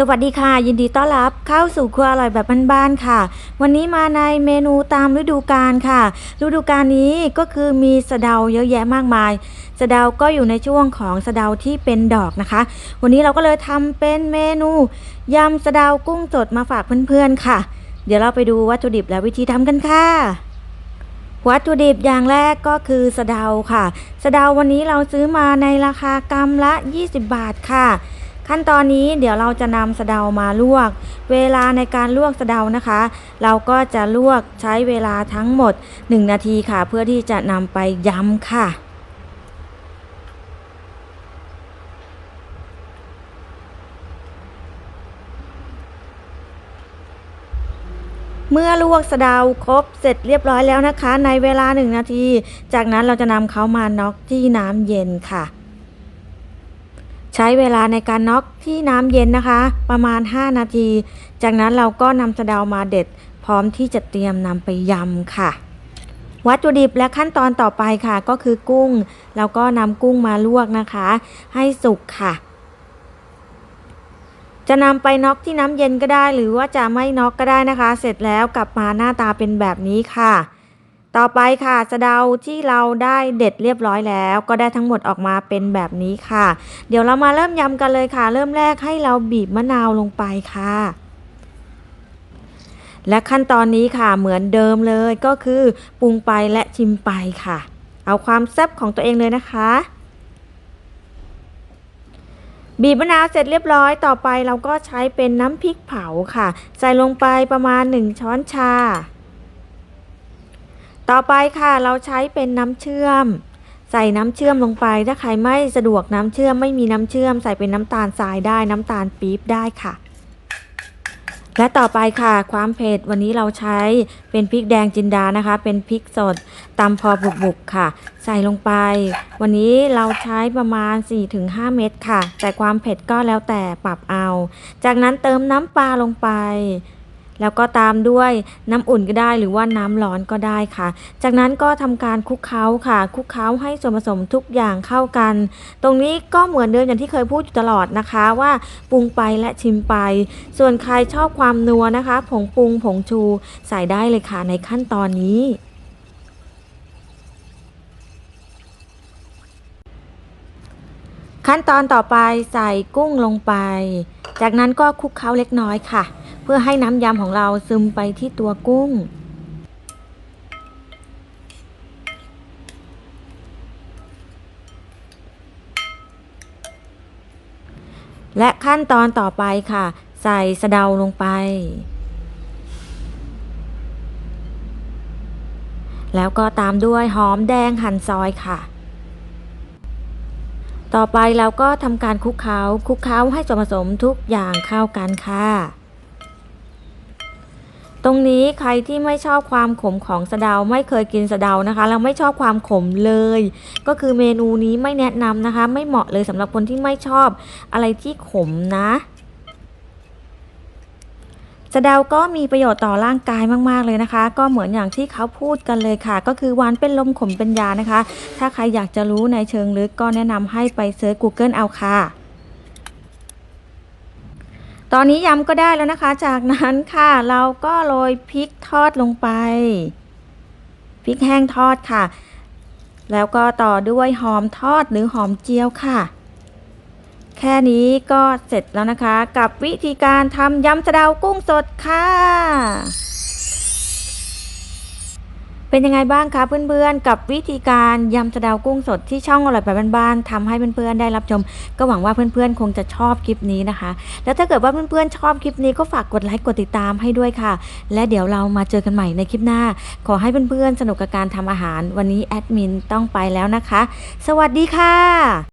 สวัสดีค่ะ ยินดีต้อนรับเข้าสู่ครัวอร่อยแบบบ้านๆค่ะ วันนี้มาในเมนูตามฤดูกาลค่ะ ฤดูกาลนี้ก็คือมีสะเดาเยอะแยะมากมาย สะเดาก็อยู่ในช่วงของสะเดาที่เป็นดอกนะคะ วันนี้เราก็เลยทำเป็นเมนูยำสะเดากุ้งสดมาฝากเพื่อนๆค่ะ เดี๋ยวเราไปดูวัตถุดิบและวิธีทำกันค่ะวัตถุดิบอย่างแรกก็คือสะเดาค่ะ สะเดาวันนี้เราซื้อมาในราคากรัมละ 20 บาทค่ะ ขั้นตอนนี้เดี๋ยวเราจะนำสะเดามาลวก เวลาในการลวกสะเดานะคะ เราก็จะลวกใช้เวลาทั้งหมด 1 นาทีค่ะ เพื่อที่จะนำไปยำค่ะเมื่อลวกสะเดาครบเสร็จเรียบร้อยแล้วนะคะ ในเวลา 1 นาที จากนั้นเราจะนำเขามาน็อกที่น้ำเย็นค่ะ ใช้เวลาในการน็อกที่น้ำเย็นนะคะ ประมาณ 5 นาที จากนั้นเราก็นำสะเดามาเด็ด พร้อมที่จะเตรียมนำไปยำค่ะ วัตถุดิบและขั้นตอนต่อไปค่ะ ก็คือกุ้งเราก็นำกุ้งมาลวกนะคะ ให้สุกค่ะจะนำไปน็อกที่น้ำเย็นก็ได้ หรือว่าจะไม่น็อกก็ได้นะคะ เสร็จแล้วกลับมาหน้าตาเป็นแบบนี้ค่ะ ต่อไปค่ะสะเดาที่เราได้เด็ดเรียบร้อยแล้ว ก็ได้ทั้งหมดออกมาเป็นแบบนี้ค่ะ เดี๋ยวเรามาเริ่มยำกันเลยค่ะ เริ่มแรกให้เราบีบมะนาวลงไปค่ะ และขั้นตอนนี้ค่ะเหมือนเดิมเลยก็คือปรุงไปและชิมไปค่ะ เอาความแซ่บของตัวเองเลยนะคะ บีบมะนาวเสร็จเรียบร้อยต่อไปเราก็ใช้เป็นน้ำพริกเผาค่ะ ใส่ลงไปประมาณ 1 ช้อนชา ต่อไปค่ะเราใช้เป็นน้ำเชื่อม ใส่น้ำเชื่อมลงไป ถ้าใครไม่สะดวกน้ำเชื่อมไม่มีน้ำเชื่อม ใส่เป็นน้ำตาลทรายได้น้ำตาลปี๊บได้ค่ะ และต่อไปค่ะ ความเผ็ดวันนี้เราใช้เป็นพริกแดงจินดานะคะ เป็นพริกสดตำพอบุบๆค่ะ ใส่ลงไป วันนี้เราใช้ประมาณ 4-5 เม็ดค่ะ แต่ความเผ็ดก็แล้วแต่ปรับเอา จากนั้นเติมน้ำปลาลงไป แล้วก็ตามด้วยน้ำอุ่นก็ได้หรือว่าน้ำร้อนก็ได้ค่ะ จากนั้นก็ทำการคลุกเคล้าค่ะ คลุกเคล้าให้ส่วนผสมทุกอย่างเข้ากัน ตรงนี้ก็เหมือนเดิมอย่างที่เคยพูดอยู่ตลอดนะคะว่าปรุงไปและชิมไป ส่วนใครชอบความนัวนะคะ ผงปรุงผงชูใส่ได้เลยค่ะในขั้นตอนนี้ขั้นตอนต่อไปใส่กุ้งลงไป จากนั้นก็คลุกเคล้าเล็กน้อยค่ะ เพื่อให้น้ำยำของเราซึมไปที่ตัวกุ้ง และขั้นตอนต่อไปค่ะ ใส่สะเดาลงไป แล้วก็ตามด้วยหอมแดงหั่นซอยค่ะ ต่อไปเราก็ทำการคลุกเคล้าคลุกเคล้าให้ส่วนผสมทุกอย่างเข้ากันค่ะ ตรงนี้ใครที่ไม่ชอบความขมของสะเดาไม่เคยกินสะเดานะคะแล้วไม่ชอบความขมเลย ก็คือเมนูนี้ไม่แนะนำนะคะ ไม่เหมาะเลยสำหรับคนที่ไม่ชอบอะไรที่ขมนะ สะเดาก็มีประโยชน์ต่อร่างกายมาก ๆ เลยนะคะ ก็เหมือนอย่างที่เขาพูดกันเลยค่ะ ก็คือหวานเป็นลมขมเป็นยานะคะ ถ้าใครอยากจะรู้ในเชิงลึกก็แนะนำให้ไปเซิร์ช Google เอาค่ะตอนนี้ยำก็ได้แล้วนะคะ จากนั้นค่ะเราก็โรยพริกทอดลงไป พริกแห้งทอดค่ะ แล้วก็ต่อด้วยหอมทอดหรือหอมเจียวค่ะ แค่นี้ก็เสร็จแล้วนะคะ กับวิธีการทำยำสะเดากุ้งสดค่ะ เป็นยังไงบ้างคะเพื่อนๆ กับวิธีการยำสะเดากุ้งสดที่ช่องอร่อยแบบบ้านๆทำให้เพื่อนๆได้รับชม ก็หวังว่าเพื่อนๆ คงจะชอบคลิปนี้นะคะ แล้วถ้าเกิดว่าเพื่อนๆชอบคลิปนี้ก็ฝากกดไลค์กดติดตามให้ด้วยค่ะ และเดี๋ยวเรามาเจอกันใหม่ในคลิปหน้า ขอให้เพื่อนๆสนุกกับการทำอาหาร วันนี้แอดมินต้องไปแล้วนะคะ สวัสดีค่ะ